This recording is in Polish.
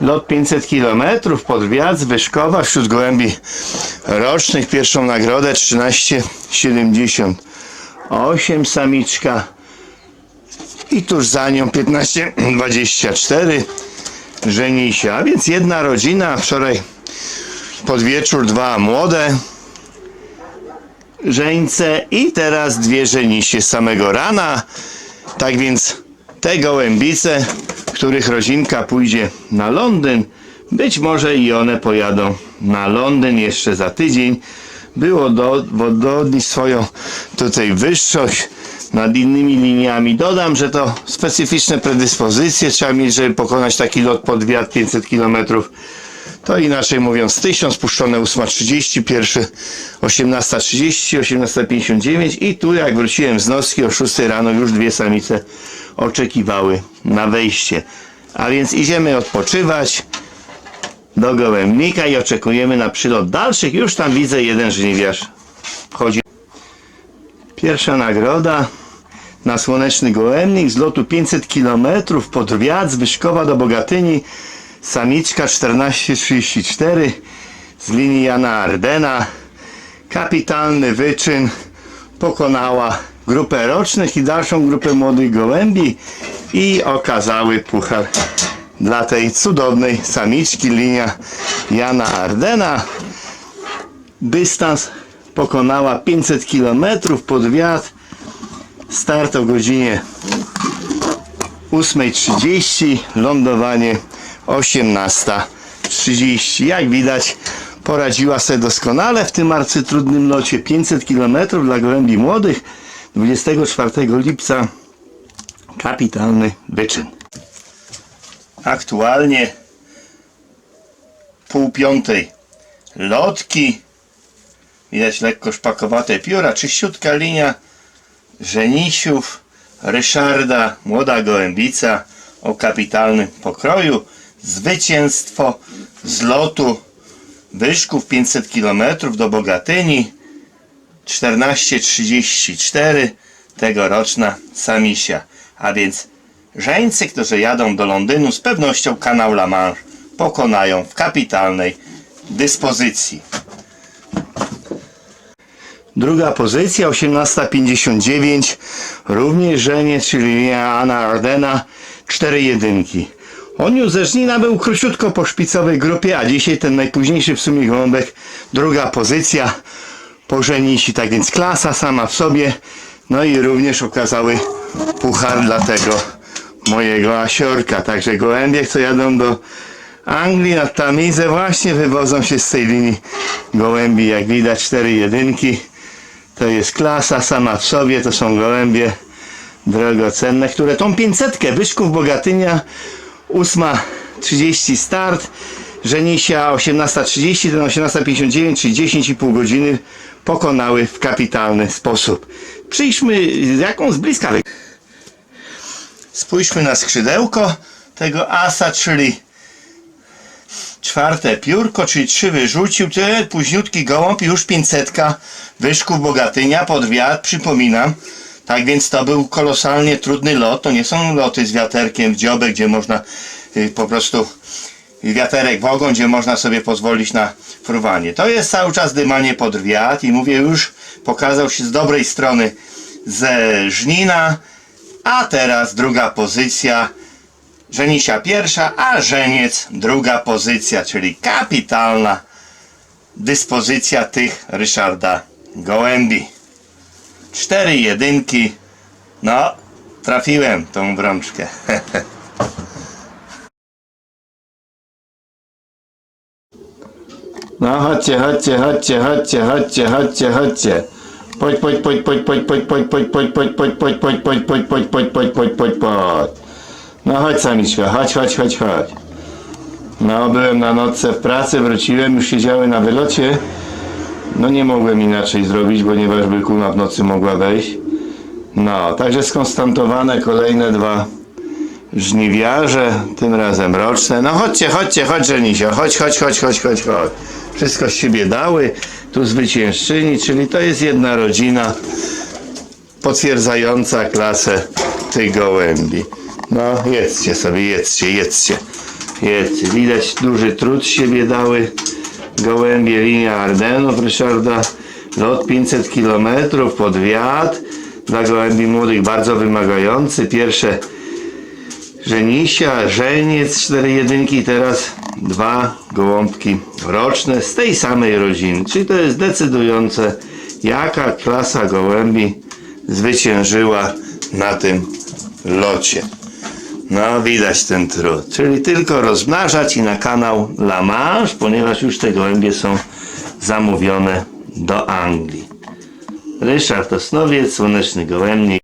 Lot 500 km pod wiatr Wyszkowa wśród gołębi rocznych. Pierwszą nagrodę 13,78 samiczka. I tuż za nią 15,24 żeni się. A więc jedna rodzina. Wczoraj pod wieczór dwa młode żeńce i teraz dwie żenisie samego rana. Tak więc te gołębice, których rodzinka pójdzie na Londyn, być może i one pojadą na Londyn jeszcze za tydzień, było do, swoją tutaj wyższość nad innymi liniami. Dodam, że to specyficzne predyspozycje trzeba mieć, żeby pokonać taki lot pod wiatr 500 km. To inaczej mówiąc 1000, spuszczone 8.30, pierwszy 18.30, 18.59 i tu jak wróciłem z noski o 6 rano już dwie samice oczekiwały na wejście. A więc idziemy odpoczywać do gołębnika i oczekujemy na przylot dalszych. Już tam widzę jeden żniwiarz wchodzi. Pierwsza nagroda na słoneczny gołębnik z lotu 500 km pod wiatr z Wyszkowa do Bogatyni. Samiczka 1434 z linii Jana Ardena. Kapitalny wyczyn. Pokonała grupę rocznych i dalszą grupę młodych gołębi i okazały puchar dla tej cudownej samiczki linia Jana Ardena. Dystans pokonała 500 km pod wiatr. Start o godzinie 8.30, lądowanie 18.30. Jak widać, poradziła sobie doskonale w tym arcytrudnym locie 500 km dla gołębi młodych 24 lipca. Kapitalny wyczyn. Aktualnie pół piątej lotki. Widać lekko szpakowate pióra, czyściutka linia Żenisiów, Ryszarda, młoda gołębica o kapitalnym pokroju. Zwycięstwo z lotu Wyszków 500 km do Bogatyni 14.34 tegoroczna Samisia. A więc żeńcy, którzy jadą do Londynu z pewnością kanał La Manche pokonają w kapitalnej dyspozycji. Druga pozycja 18.59 również żenie, czyli Anna Ardena 4 jedynki. On ze Żnina był króciutko po szpicowej grupie, a dzisiaj ten najpóźniejszy w sumie gołąbek, druga pozycja po żenisi, tak więc klasa sama w sobie. No i również okazały puchar dla tego mojego asiorka. Także gołębie, co jadą do Anglii na Tamizę właśnie wywodzą się z tej linii gołębi. Jak widać cztery jedynki. To jest klasa sama w sobie, to są gołębie drogocenne, które tą 500 Wyszków Bogatynia 8.30 start. Żenisia 18.30 ten 18.59 czyli 10,5 godziny pokonały w kapitalny sposób. Przyjdźmy jaką z bliska. Spójrzmy na skrzydełko tego asa czyli czwarte piórko, czyli trzy wyrzucił, to późniutki gołąb już 500 wyszków Bogatynia pod wiatr, przypominam. Tak więc to był kolosalnie trudny lot, to nie są loty z wiaterkiem w dziobę, gdzie można y, po prostu wiaterek w ogon, gdzie można sobie pozwolić na fruwanie. To jest cały czas dymanie pod wiatr i mówię już, pokazał się z dobrej strony ze Żnina, a teraz druga pozycja Żenisia pierwsza, a żeniec druga pozycja, czyli kapitalna dyspozycja tych Ryszarda Gołębi. Cztery jedynki. No, trafiłem tą brączkę. No chodźcie, chodźcie, chodźcie, chodźcie, chodźcie, chodźcie, chodźcie. Podź, podź, podź, podź, podź, podź, podź, podź, podź, podź, podź, podź, podź, podź, podź, podź, podź, podź, podź, podź. No chodź samiczka, chodź, chodź, chodź, chodź. No byłem na nocce w pracy, wróciłem, już siedziały na wylocie. No nie mogłem inaczej zrobić, ponieważ bykuna w nocy mogła wejść. No, także skonstantowane kolejne dwa żniwiarze, tym razem roczne. No chodźcie, chodźcie, chodź Żenisio, chodź, chodź, chodź, chodź, chodź, chodź. Wszystko z siebie dały, tu zwyciężczyni, czyli to jest jedna rodzina potwierdzająca klasę tych gołębi. No, jedzcie sobie, jedzcie, jedzcie. Jest, widać duży trud siebie dały gołębie linia Ardenów Ryszarda lot 500 km pod wiatr dla gołębi młodych bardzo wymagający pierwsze żenisia, żeniec, cztery jedynki, teraz dwa gołąbki roczne z tej samej rodziny. Czyli to jest decydujące, jaka klasa gołębi zwyciężyła na tym locie. No, widać ten trud. Czyli tylko rozmnażać i na kanał La Manche, ponieważ już te gołębie są zamówione do Anglii. Ryszard Osnowiec, Słoneczny Gołębnik.